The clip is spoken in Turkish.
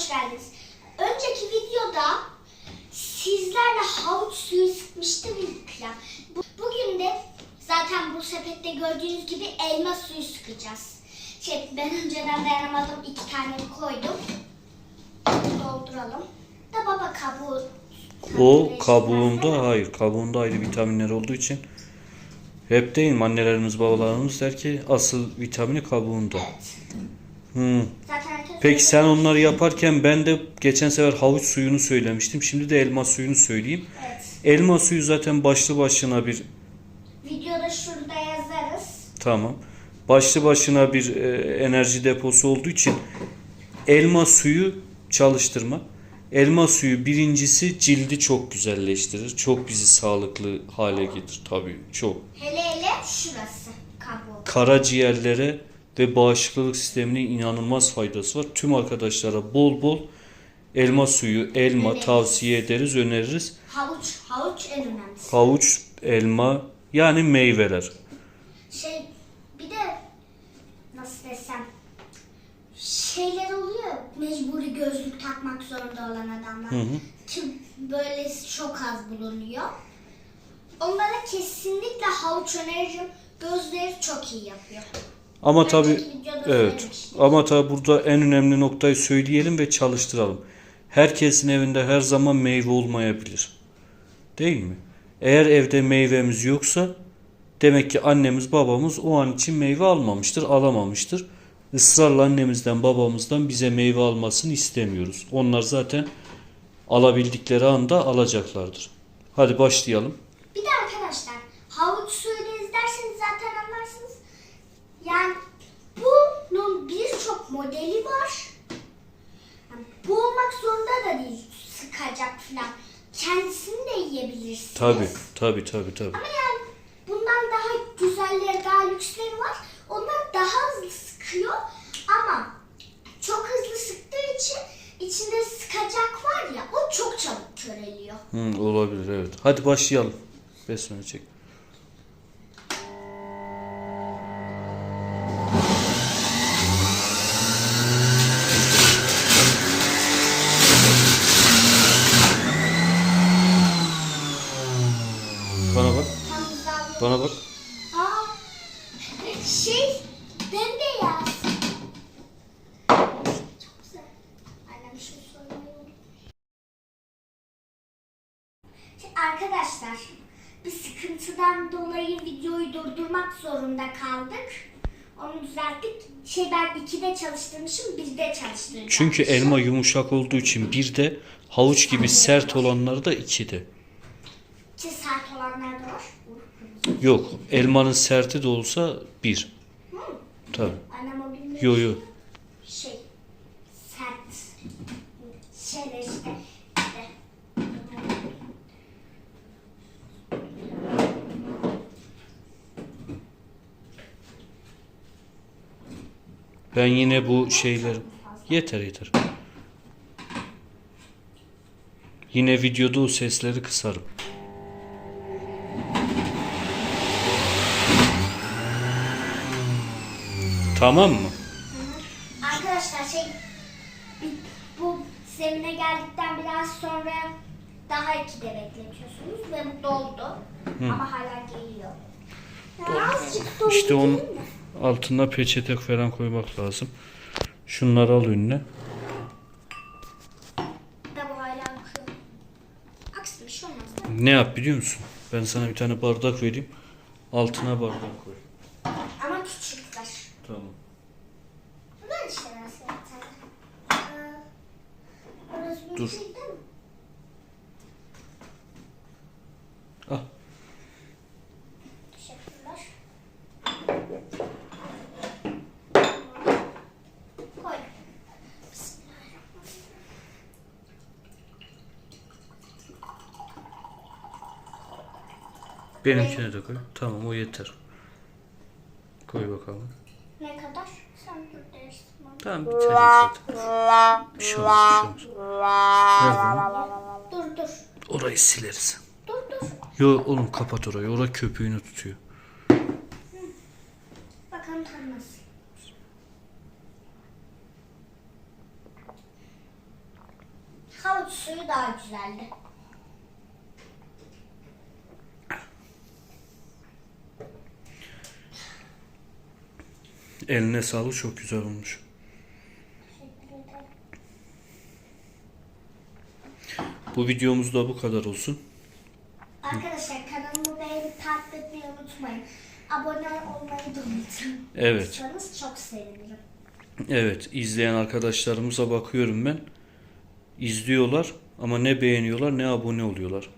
hoş geldiniz. Önceki videoda sizlerle havuç suyu sıkmıştım ya. Bu- Bugün de zaten bu sepette gördüğünüz gibi elma suyu sıkacağız. Şey, ben önceden dayanamadım. iki tane koydum. Dolduralım. Da baba kabuğu. O kabuğunda hayır kabuğunda ayrı vitaminler olduğu için hep değil mi annelerimiz babalarımız der ki asıl vitamini kabuğunda. Evet. Hmm. Zaten Peki sen onları yaparken ben de geçen sefer havuç suyunu söylemiştim. Şimdi de elma suyunu söyleyeyim. Evet. Elma suyu zaten başlı başına bir Videoda şurada yazarız. tamam. Başlı başına bir e, enerji deposu olduğu için elma suyu çalıştırma. Elma suyu birincisi cildi çok güzelleştirir. Çok bizi sağlıklı hale getirir tabii çok. Hele hele şurası kabuğu. Karaciğerlere ve bağışıklık sistemine inanılmaz faydası var. Tüm arkadaşlara bol bol elma suyu, elma Evet. tavsiye ederiz, öneririz. Havuç, havuç en önemlisi. Havuç, elma yani meyveler. Şey bir de nasıl desem şeyler oluyor mecburi gözlük takmak zorunda olan adamlar. Hı hı. Ki böyle çok az bulunuyor. Onlara kesinlikle havuç öneririm. Gözleri çok iyi yapıyor. Ama tabi evet. Ama tabi burada en önemli noktayı söyleyelim ve çalıştıralım. Herkesin evinde her zaman meyve olmayabilir. Değil mi? Eğer evde meyvemiz yoksa demek ki annemiz babamız o an için meyve almamıştır, alamamıştır. Israrla annemizden babamızdan bize meyve almasını istemiyoruz. Onlar zaten alabildikleri anda alacaklardır. Hadi başlayalım. Bir de arkadaşlar havuç suyunu izlerseniz zaten anlarsınız. Yani bunun birçok modeli var. Yani bu olmak zorunda da değil sıkacak falan. Kendisini de yiyebilirsiniz. Tabi tabi tabi tabi. Ama yani bundan daha güzelleri, daha lüksleri var. Onlar daha hızlı sıkıyor ama çok hızlı sıktığı için içinde sıkacak var ya o çok çabuk köreliyor. Hı, olabilir evet. Hadi başlayalım. Besmele çek. Bana bak. Tam hızlı Bana bak. Aa, şey, bembeyaz. Çok güzel. Annem şey söylüyor. Şey, arkadaşlar, bir sıkıntıdan dolayı videoyu durdurmak zorunda kaldık. Onu düzelttik. Şey ben ikide çalıştırmışım, birde çalıştıracağım. Çünkü elma yumuşak olduğu için bir de havuç gibi sert olanları da ikide. İki sert olanlar da var. Yok. Elmanın serti de olsa bir. Tabi. Annem o bilmiyor. Yo yo. Şey, sert. İşte. işte. Ben yine bu şeyler yeter yeter. Yine videoda o sesleri kısarım. Tamam mı? Arkadaşlar şey bu zemine geldikten biraz sonra daha iki de bekletiyorsunuz ve bu doldu. Ama hala geliyor. Azıcık doldu İşte onun değil mi? altına peçete falan koymak lazım. Şunları al önüne. Da bu hala akıyor. Aksın bir şey olmaz. Ne yap biliyor musun? Ben sana bir tane bardak vereyim. Altına bardak koy. Ama küçükler. Tamam. Bunlar işte nasıl yapacağız? Aa, Koy. Bismillahirrahmanirrahim. Benimkine de koy. Tamam o yeter. Koy bakalım. Ne kadar? Sen dur değiştirme. Tamam bir tane zaten. Bir şey olmaz bir şey olmaz. Ver bunu. Dur dur. Orayı sileriz. Dur dur. Yo oğlum kapat orayı. Orada köpüğünü tutuyor. Bakalım tam nasıl. havuç suyu daha güzeldi. Eline sağlık çok güzel olmuş. Bu videomuz da bu kadar olsun. Arkadaşlar kanalımı beğenip takip etmeyi unutmayın. Abone olmayı da unutmayın. Evet. Lütfeniz çok sevinirim. Evet, izleyen arkadaşlarımıza bakıyorum ben. İzliyorlar ama ne beğeniyorlar ne abone oluyorlar.